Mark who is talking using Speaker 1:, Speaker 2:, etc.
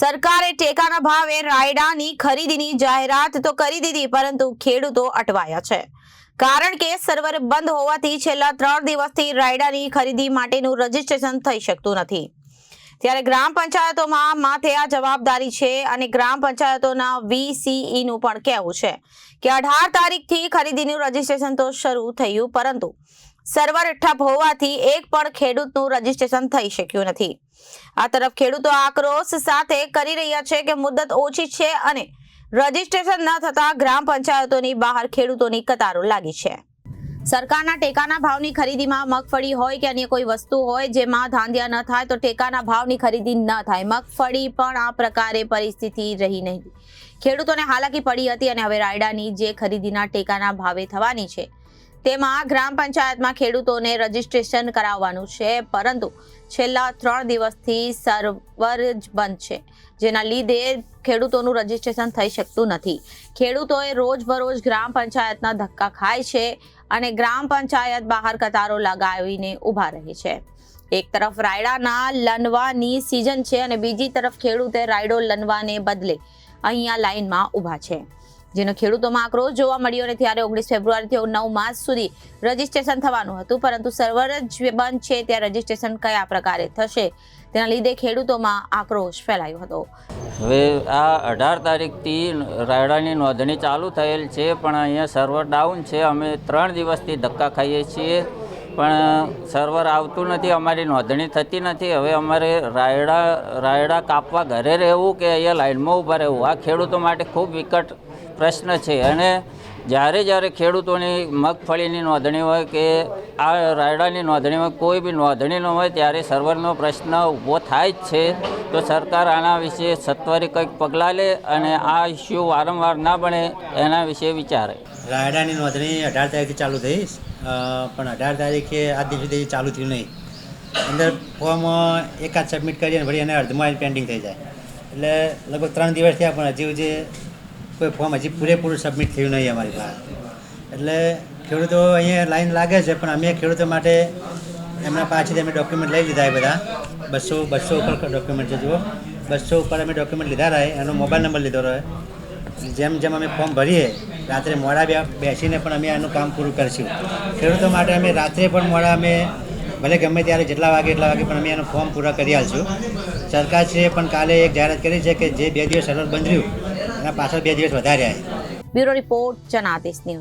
Speaker 1: સરકારે ટેકાના ભાવે રાયડાની ખરીદીની જાહેરાત તો કરી દીધી, પરંતુ ખેડૂતો અટવાયા છે. કારણ કે સર્વર બંધ હોવાથી છેલ્લા ત્રણ દિવસથી રાયડાની ખરીદી માટેનું રજીસ્ટ્રેશન થઈ શકતું નથી. ત્યારે ગ્રામ પંચાયતોમાં માથે આ જવાબદારી છે અને ગ્રામ પંચાયતોના વીસીઈનું પણ કહેવું છે કે અઢાર તારીખથી ખરીદીનું રજીસ્ટ્રેશન તો શરૂ થયું, પરંતુ સર્વર ઠપ હોવાથી એક પણ ખેડૂતનું રજીસ્ટ્રેશન થઈ શક્યું નથી. આ તરફ ખેડૂતો આક્રોશ સાથે કરી રહ્યા છે કે મુદત ઓછી છે અને રજીસ્ટ્રેશન ન થતા ગ્રામ પંચાયતોની બહાર ખેડૂતોની કતારો લાગી છે. સરકારના ટેકાના ભાવની ખરીદીમાં મગફળી હોય કે અન્ય કોઈ વસ્તુ હોય જેમાં ધાંધિયા ન થાય તો ટેકાના ભાવની ખરીદી ન થાય. મગફળી પણ આ પ્રકારે પરિસ્થિતિ રહી નહીં. ખેડૂતોને હાલાકી પડી હતી અને હવે રાયડાની જે ખરીદીના ટેકાના ભાવે થવાની છે તેમાં ગ્રામ પંચાયતમાં ખેડૂતોને રજીસ્ટ્રેશન કરાવવાનું છે, પરંતુ છેલ્લા ત્રણ દિવસથી સર્વર જ બંધ છે, જેના લીધે ખેડૂતોનું રજીસ્ટ્રેશન થઈ શકતું નથી. ખેડૂતોએ રોજબરોજ ગ્રામ પંચાયતના ધક્કા ખાય છે અને ગ્રામ પંચાયત બહાર કતારો લગાવીને ઊભા રહે છે. એક તરફ રાયડાના લનવાની સિઝન છે અને બીજી તરફ ખેડૂતે રાયડો લનવાને બદલે અહીંયા લાઈનમાં ઊભા છે. જેનો ખેડૂતોમાં આક્રોશ જોવા મળ્યો અને ત્યારે ઓગણીસ ફેબ્રુઆરીથી નવ માર્ચ સુધી રજીસ્ટ્રેશન થવાનું હતું. પરંતુ સર્વર જ બંધ છે, ત્યાં રજીસ્ટ્રેશન કયા પ્રકારે થશે તેના લીધે ખેડૂતોમાં આક્રોશ ફેલાયો હતો.
Speaker 2: હવે આ અઢાર તારીખથી રાયડાની નોંધણી ચાલુ થયેલ છે, પણ અહીંયા સર્વર ડાઉન છે. અમે ત્રણ દિવસથી ધક્કા ખાઈએ છીએ, પણ સર્વર આવતું નથી, અમારી નોંધણી થતી નથી. હવે અમારે રાયડા રાયડા કાપવા ઘરે રહેવું કે અહીંયા લાઇનમાં ઊભા રહેવું? આ ખેડૂતો માટે ખૂબ વિકટ પ્રશ્ન છે. અને જ્યારે જ્યારે ખેડૂતોની મગફળીની નોંધણી હોય કે આ રાયડાની નોંધણી હોય, કોઈ બી નોંધણી ન હોય, ત્યારે સર્વરનો પ્રશ્ન ઊભો થાય જ છે. તો સરકાર આના વિશે સત્વરે કંઈક પગલાં લે અને આ ઇસ્યુ વારંવાર ના બને એના વિશે વિચારે.
Speaker 3: રાયડાની નોંધણી અઢાર તારીખે ચાલુ થઈ. પણ અઢાર તારીખે આ દિવસ ચાલુ થયું નહીં. અંદર ફોર્મ એકાદ સબમિટ કરીએ ને વળી એને અડધમાં પેન્ડિંગ થઈ જાય. એટલે લગભગ ત્રણ દિવસ થયા પણ હજી સુધી કોઈ ફોર્મ હજી પૂરેપૂરું સબમિટ થયું નહીં અમારી પાસે. એટલે ખેડૂતો અહીંયા લાઈન લાગે છે, પણ અમે ખેડૂતો માટે એમના પાછળથી અમે ડોક્યુમેન્ટ લઈ લીધા બધા. બસો બસો ઉપર ડોક્યુમેન્ટ છે, જુઓ. બસો ઉપર અમે ડોક્યુમેન્ટ લીધા રહે, એનો મોબાઈલ નંબર લીધો રહે. જેમ જેમ અમે ફોર્મ ભરીએ, રાત્રે મોડા બેસીને પણ અમે આનું કામ પૂરું કરીશું. ખેડૂતો માટે અમે રાત્રે પણ મોડા અમે ભલે ગમે ત્યારે જેટલા વાગે, એટલા વાગે પણ અમે એનું ફોર્મ પૂરા કરી આલશું. સરકારશ્રીએ પણ કાલે એક જાહેરાત કરી છે કે જે બે દિવસ સર્વર બંધ રહ્યું એના પાછળ બે દિવસ વધારે
Speaker 1: બ્યુરો રિપોર્ટ જનાદેશ ન્યૂઝ.